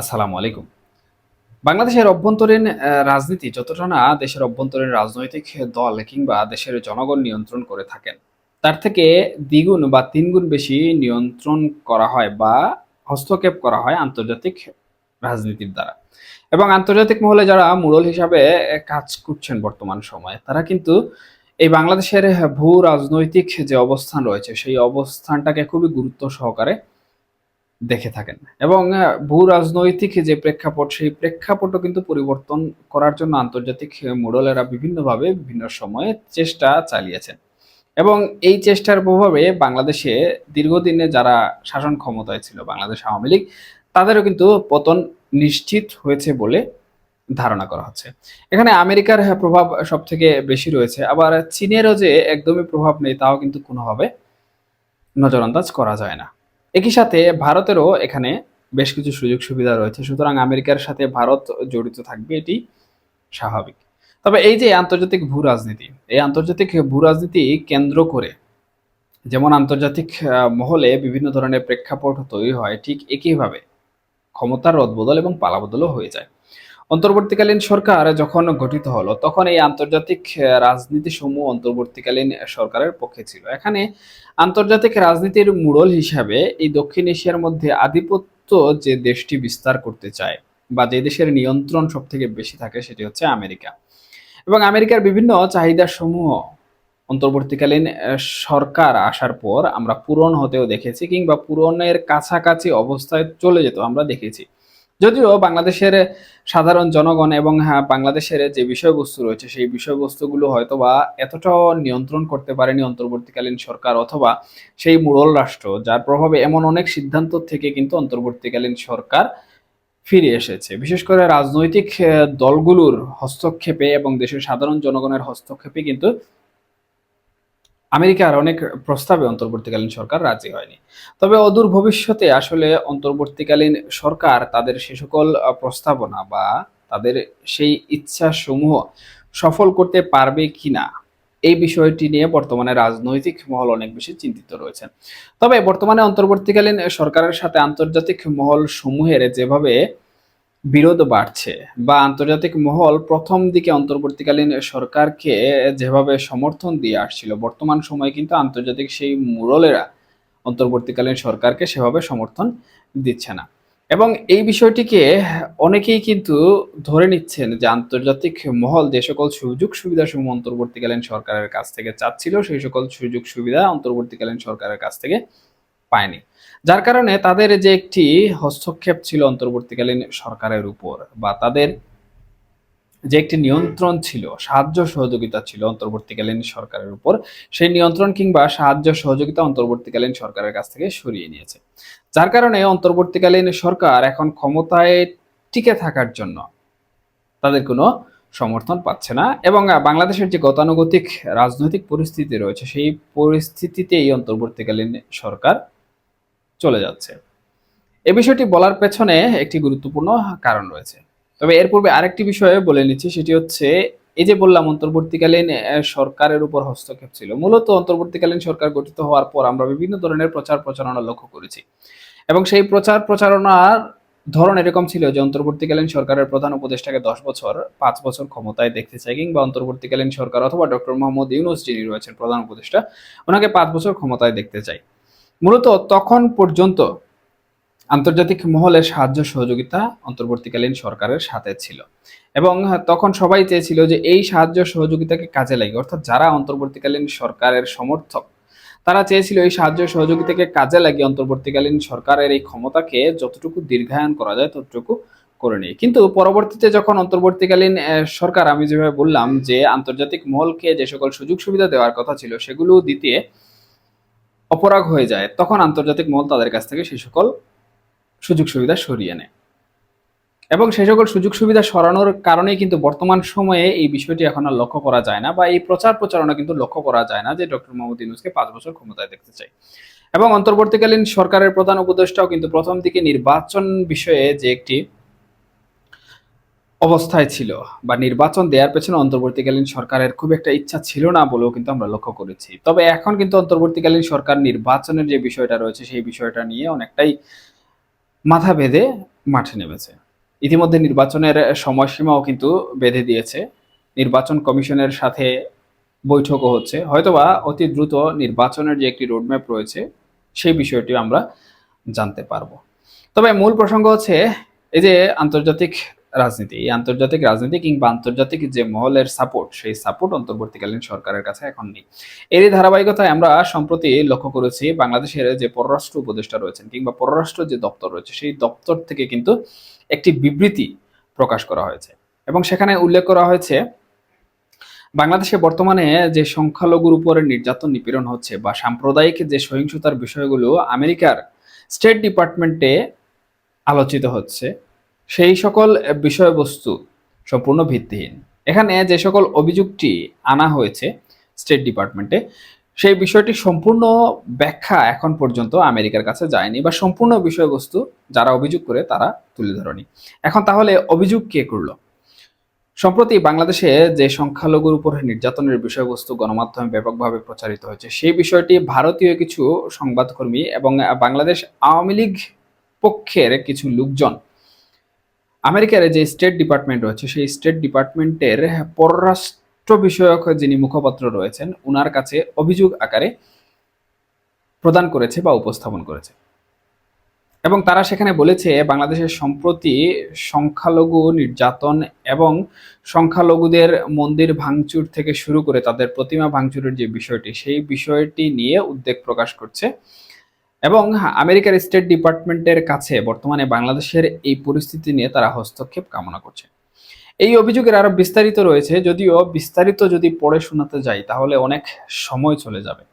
আসসালামু আলাইকুম। বাংলাদেশের অভ্যন্তরীণ রাজনীতি যতটা না দেশের অভ্যন্তরীণ রাজনৈতিক দল কিংবা দেশের জনগণ নিয়ন্ত্রণ করে থাকেন, তার থেকে দ্বিগুণ বা তিনগুণ বেশি নিয়ন্ত্রণ করা হয় বা হস্তক্ষেপ করা হয় আন্তর্জাতিক রাজনীতির দ্বারা। এবং আন্তর্জাতিক মহলে যারা মুরল হিসাবে কাজ করছেন বর্তমান সময়ে, তারা কিন্তু এই বাংলাদেশের ভূ রাজনৈতিক যে অবস্থান রয়েছে, সেই অবস্থানটাকে খুবই গুরুত্ব সহকারে দেখে থাকেন। এবং ভূ রাজনৈতিক যে প্রেক্ষাপট সেই প্রেক্ষাপটও কিন্তু পরিবর্তন করার জন্য আন্তর্জাতিক মোড়লেরা বিভিন্নভাবে বিভিন্ন সময়ে চেষ্টা চালিয়েছেন। এবং এই চেষ্টার প্রভাবে বাংলাদেশে দীর্ঘদিনে যারা শাসন ক্ষমতায় ছিল বাংলাদেশ আওয়ামী লীগ তাদেরও কিন্তু পতন নিশ্চিত হয়েছে বলে ধারণা করা হচ্ছে। এখানে আমেরিকার হ্যাঁ, প্রভাব সব থেকে বেশি রয়েছে। আবার চীনেরও যে একদমই প্রভাব নেই তাও কিন্তু কোনোভাবে নজরআন্দাজ করা যায় না। একই সাথে ভারতেরও এখানে বেশ কিছু সুযোগ সুবিধা রয়েছে। সুতরাং আমেরিকার সাথে ভারত জড়িত থাকবে, এটি স্বাভাবিক। তবে এই যে আন্তর্জাতিক ভূ রাজনীতি, এই আন্তর্জাতিক ভূ রাজনীতি কেন্দ্র করে যেমন আন্তর্জাতিক মহলে বিভিন্ন ধরনের প্রেক্ষাপট তৈরি হয়, ঠিক একইভাবে ক্ষমতার রদবদল এবং পালাবদলও হয়ে যায়। অন্তর্বর্তীকালীন সরকার যখন গঠিত হলো, তখন এই আন্তর্জাতিক রাজনীতি সমূহ অন্তর্বর্তীকালীন সরকারের পক্ষে ছিল। এখানে আন্তর্জাতিক রাজনীতির মূল হিসাবে এই দক্ষিণ এশিয়ার মধ্যে আধিপত্য যে দেশটি বিস্তার করতে চায় বা যে দেশের নিয়ন্ত্রণ সব থেকে বেশি থাকে সেটি হচ্ছে আমেরিকা। এবং আমেরিকার বিভিন্ন চাহিদা সমূহ অন্তর্বর্তীকালীন সরকার আসার পর আমরা পূরণ হতেও দেখেছি কিংবা পূরণের কাছাকাছি অবস্থায় চলে যেত আমরা দেখেছি। যদিও বাংলাদেশের সাধারণ জনগণ এবং হ্যাঁ বাংলাদেশের যে বিষয়বস্তু রয়েছে, সেই বিষয়বস্তুগুলো হয়তো বা এতটাও নিয়ন্ত্রণ করতে পারেনি অন্তর্বর্তীকালীন সরকার অথবা সেই মুরল রাষ্ট্র, যার প্রভাবে এমন অনেক সিদ্ধান্ত থেকে কিন্তু অন্তর্বর্তীকালীন সরকার ফিরে এসেছে। বিশেষ করে রাজনৈতিক দলগুলোর হস্তক্ষেপে এবং দেশের সাধারণ জনগণের হস্তক্ষেপে কিন্তু আমেরিকার অনেক প্রস্তাবে অন্তর্বর্তীকালীন সরকার রাজি হয়নি। তবে অদূর ভবিষ্যতে আসলে অন্তর্বর্তীকালীন সরকার তাদের সে সকল প্রস্তাবনা বা তাদের সেই ইচ্ছা সমূহ সফল করতে পারবে কিনা, এই বিষয়টি নিয়ে বর্তমানে রাজনৈতিক মহল অনেক বেশি চিন্তিত রয়েছেন তবে বর্তমানে অন্তর্বর্তীকালীন সরকারের সাথে আন্তর্জাতিক মহল সমূহের যেভাবে বিরোধ বাড়ছে বা আন্তর্জাতিক মহল প্রথম দিকে অন্তর্বর্তীকালীন সরকারকে যেভাবে সমর্থন দিয়ে আসছিল, বর্তমান সময়ে কিন্তু আন্তর্জাতিক সেই মুরলেরা অন্তর্বর্তীকালীন সরকারকে সেভাবে সমর্থন দিচ্ছে না। এবং এই বিষয়টিকে অনেকেই কিন্তু ধরে নিচ্ছেন যে আন্তর্জাতিক মহল যে সকল সুযোগ সুবিধা সমূহ অন্তর্বর্তীকালীন সরকারের কাছ থেকে চাচ্ছিল, সেই সকল সুযোগ সুবিধা অন্তর্বর্তীকালীন সরকারের কাছ থেকে পায়নি। যার কারণে তাদের যে একটি হস্তক্ষেপ ছিল অন্তর্বর্তীকালীন সরকারের উপর বা তাদের যে একটি নিয়ন্ত্রণ ছিল, সাহায্য সহযোগিতা ছিল অন্তর্বর্তীকালীন সরকারের উপর, সেই নিয়ন্ত্রণ কিংবা সাহায্য সহযোগিতা অন্তর্বর্তীকালীন সরকারের কাছ থেকে সরিয়ে নিয়েছে। যার কারণে অন্তর্বর্তীকালীন সরকার এখন ক্ষমতায় টিকে থাকার জন্য তাদের কোনো সমর্থন পাচ্ছে না এবং বাংলাদেশের যে গতানুগতিক রাজনৈতিক পরিস্থিতি রয়েছে, সেই পরিস্থিতিতেই অন্তর্বর্তীকালীন সরকার চলে যাচ্ছে। এ বিষয়টি বলার পেছনে একটি গুরুত্বপূর্ণ কারণ রয়েছে। তবে এর পূর্বে আরেকটি বিষয়ে বলে নিচ্ছি, সেটি হচ্ছে এই যে বললাম, অন্তর্বর্তীকালীন সরকারের উপর হস্তক্ষেপ ছিল। মূলত অন্তর্বর্তীকালীন সরকার গঠিত হওয়ার পর আমরা বিভিন্ন ধরনের প্রচার প্রচারণা লক্ষ্য করেছি। এবং সেই প্রচার প্রচারণার ধরন এরকম ছিল যে, অন্তর্বর্তীকালীন সরকারের প্রধান উপদেষ্টাকে দশ বছর, পাঁচ বছর ক্ষমতায় দেখতে চাই, কিংবা অন্তর্বর্তীকালীন সরকার অথবা ডক্টর মোহাম্মদ ইউনুস যিনি রয়েছেন প্রধান উপদেষ্টা, ওনাকে পাঁচ বছর ক্ষমতায় দেখতে চাই। মূলত তখন পর্যন্ত আন্তর্জাতিক মহলের সাহায্য সহযোগিতা অন্তর্বর্তীকালীন সরকারের সাথে ছিল। এবং তখন সবাই চেয়েছিল যে এই সাহায্য সহযোগিতাকে কাজে লাগে অর্থাৎ যারা অন্তর্বর্তীকালীন সরকারের সমর্থক, তারা চেয়েছিল এই সাহায্য সহযোগিতাকে কাজে লাগিয়ে অন্তর্বর্তীকালীন সরকারের এই ক্ষমতাকে যতটুকু দীর্ঘায়ন করা যায় ততটুকু করে নিয়ে কিন্তু পরবর্তীতে যখন অন্তর্বর্তীকালীন সরকার, আমি যেভাবে বললাম যে আন্তর্জাতিক মহলকে যে সকল সুযোগ সুবিধা দেওয়ার কথা ছিল, সেগুলো দিতে অপরাগ হয়ে যায়, তখন আন্তর্জাতিক মহল তাদের কাছ থেকে সেই সকল সুযোগ সুবিধা সরিয়ে নেয়। এবং সেই সকল সুযোগ সুবিধা সরানোর কারণেই কিন্তু বর্তমান সময়ে এই বিষয়টি এখন আর লক্ষ্য করা যায় না বা এই প্রচার প্রচারণা কিন্তু লক্ষ্য করা যায় না যে ডক্টর মোহাম্মদ ইউনুসকে পাঁচ বছর ক্ষমতায় দেখতে চাই। এবং অন্তর্বর্তীকালীন সরকারের প্রধান উপদেষ্টাও কিন্তু প্রথম দিকে নির্বাচন বিষয়ে যে একটি অবস্থায় ছিল বা নির্বাচন দেওয়ার পেছনে অন্তর্বর্তীকালীন সরকারের খুব একটা ইচ্ছা ছিল না বলেও কিন্তু আমরা লক্ষ্য করেছি। তবে এখন কিন্তু অন্তর্বর্তীকালীন সরকার নির্বাচনের যে বিষয়টা রয়েছে সেই বিষয়টা নিয়ে অনেকটাই মাথা বেঁধে মাঠে নেমেছে। ইতিমধ্যে নির্বাচনের সময়সীমাও কিন্তু বেঁধে দিয়েছে। নির্বাচন কমিশনের সাথে বৈঠকও হচ্ছে। হয়তোবা অতি দ্রুত নির্বাচনের যে একটি রোডম্যাপ রয়েছে সেই বিষয়টি আমরা জানতে পারব। তবে মূল প্রসঙ্গ হচ্ছে এই যে আন্তর্জাতিক রাজনীতি, এই আন্তর্জাতিক রাজনীতি কিংবা আন্তর্জাতিক যে মহলের সাপোর্ট সেই সাপোর্ট অন্তর্বর্তীকালীন সরকারের কাছে এখন নেই। এরই ধারাবাহিকতায় আমরা সম্প্রতি লক্ষ্য করেছি বাংলাদেশের যে পররাষ্ট্র উপদেষ্টা রয়েছেন কিংবা পররাষ্ট্র যে দপ্তর রয়েছে, সেই দপ্তর থেকে কিন্তু একটি বিবৃতি প্রকাশ করা হয়েছে। এবং সেখানে উল্লেখ করা হয়েছে, বাংলাদেশে বর্তমানে যে সংখ্যালঘুর উপরে নির্যাতন নিপীড়ন হচ্ছে বা সাম্প্রদায়িক যে সহিংসতার বিষয়গুলো আমেরিকার স্টেট ডিপার্টমেন্টে আলোচিত হচ্ছে সেই সকল বিষয়বস্তু সম্পূর্ণ ভিত্তিহীন। এখানে যে সকল অভিযোগটি আনা হয়েছে স্টেট ডিপার্টমেন্টে সেই বিষয়টি সম্পূর্ণ ব্যাখ্যা এখন পর্যন্ত আমেরিকার কাছে যায়নি বা সম্পূর্ণ বিষয়বস্তু যারা অভিযোগ করে তারা তুলে ধরেনি। এখন তাহলে অভিযোগ কে করল? সম্প্রতি বাংলাদেশে যে সংখ্যালঘুর উপর নির্যাতনের বিষয়বস্তু গণমাধ্যমে ব্যাপকভাবে প্রচারিত হয়েছে, সেই বিষয়টি ভারতীয় কিছু সংবাদকর্মী এবং বাংলাদেশ আওয়ামী লীগ পক্ষের কিছু লোকজন আমেরিকার যে স্টেট ডিপার্টমেন্ট রয়েছে, সেই স্টেট ডিপার্টমেন্টের পররাষ্ট্র বিষয়ক যিনি মুখপাত্র রয়েছেন, উনার কাছে অভিযোগ আকারে প্রদান করেছে বা উপস্থাপন করেছে। এবং তারা সেখানে বলেছে, বাংলাদেশের সম্প্রতি সংখ্যালঘু নির্যাতন এবং সংখ্যালঘুদের মন্দির ভাঙচুর থেকে শুরু করে তাদের প্রতিমা ভাঙচুরের যে বিষয়টি, সেই বিষয়টি নিয়ে উদ্বেগ প্রকাশ করছে। এবং আমেরিকার স্টেট ডিপার্টমেন্টের কাছে বর্তমানে বাংলাদেশের এই পরিস্থিতি নিয়ে তারা হস্তক্ষেপ কামনা করছে। এই অভিযোগের আরও বিস্তারিত রয়েছে, যদিও বিস্তারিত যদি পড়ে শোনাতে যাই, তাহলে অনেক সময় চলে যাবে।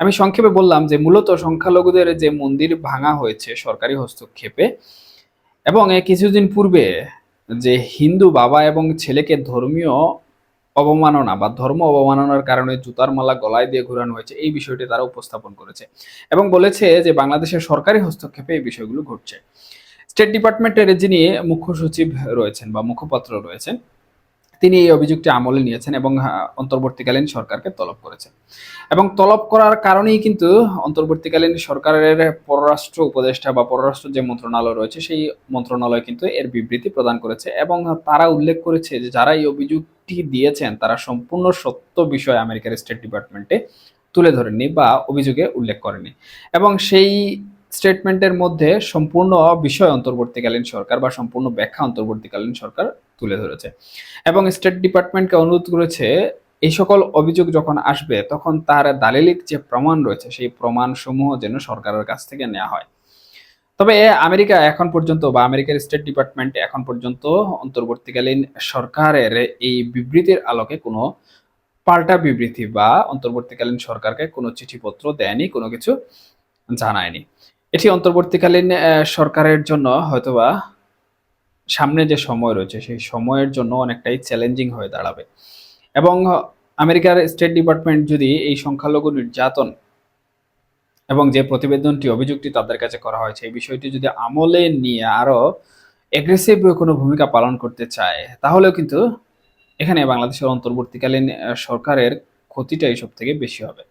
আমি সংক্ষেপে বললাম যে, মূলত সংখ্যালঘুদের যে মন্দির ভাঙা হয়েছে সরকারি হস্তক্ষেপে, এবং কিছুদিন পূর্বে যে হিন্দু বাবা এবং ছেলেকে ধর্মীয় অবমাননা বা ধর্ম অবমাননার কারণে জুতার মালা গলায় দিয়ে ঘোরানো হয়েছে, এই বিষয়টি তারা উপস্থাপন করেছে এবং বলেছে যে বাংলাদেশের সরকারি হস্তক্ষেপে এই বিষয়গুলো ঘটছে। স্টেট ডিপার্টমেন্টের যিনি মুখ্য সচিব রয়েছেন বা মুখপাত্র রয়েছেন তিনি এই অভিযোগটি আমলে নিয়েছেন এবং অন্তর্বর্তীকালীন সরকারকে তলব করেছেন। এবং তলব করার কারণেই কিন্তু অন্তর্বর্তীকালীন সরকারের পররাষ্ট্র উপদেষ্টা বা পররাষ্ট্র যে মন্ত্রণালয় রয়েছে, সেই মন্ত্রণালয় কিন্তু এর বিবৃতি প্রদান করেছে এবং তারা উল্লেখ করেছে যে যারা এই অভিযোগটি দিয়েছেন, তারা সম্পূর্ণ সত্য বিষয় আমেরিকার স্টেট ডিপার্টমেন্টে তুলে ধরেননি বা অভিযোগে উল্লেখ করেনি এবং সেই স্টেটমেন্টের মধ্যে সম্পূর্ণ বিষয় অন্তর্বর্তীকালীন সরকার বা সম্পূর্ণ ব্যাখ্যা অন্তর্বর্তীকালীন সরকার তুলে ধরেছে। এবং স্টেট ডিপার্টমেন্টকে অনুরোধ করেছে, এই সকল অভিযোগ যখন আসবে, তখন তার দালিলিক যে প্রমাণ রয়েছে, সেই প্রমাণ সমূহ যেন সরকারের কাছ থেকে নেওয়া হয়। তবে আমেরিকা এখন পর্যন্ত বা আমেরিকার স্টেট ডিপার্টমেন্ট এখন পর্যন্ত অন্তর্বর্তীকালীন সরকারের এই বিবৃতির আলোকে কোনো পাল্টা বিবৃতি বা অন্তর্বর্তীকালীন সরকারকে কোনো চিঠিপত্র দেয়নি, কোনো কিছু জানায়নি। এটি অন্তর্বর্তীকালীন সরকারের জন্য হয়তোবা সামনে যে সময় রয়েছে, সেই সময়ের জন্য অনেকটাই চ্যালেঞ্জিং হয়ে দাঁড়াবে। এবং আমেরিকার স্টেট ডিপার্টমেন্ট যদি এই সংখ্যালঘু নির্যাতন এবং যে প্রতিবেদনটি অভিযোগটি তাদের কাছে করা হয়েছে, এই বিষয়টি যদি আমলে নিয়ে আরও এগ্রেসিভ কোনো ভূমিকা পালন করতে চায়, তাহলেও কিন্তু এখানে বাংলাদেশের অন্তর্বর্তীকালীন সরকারের ক্ষতিটা এইসব থেকে বেশি হবে।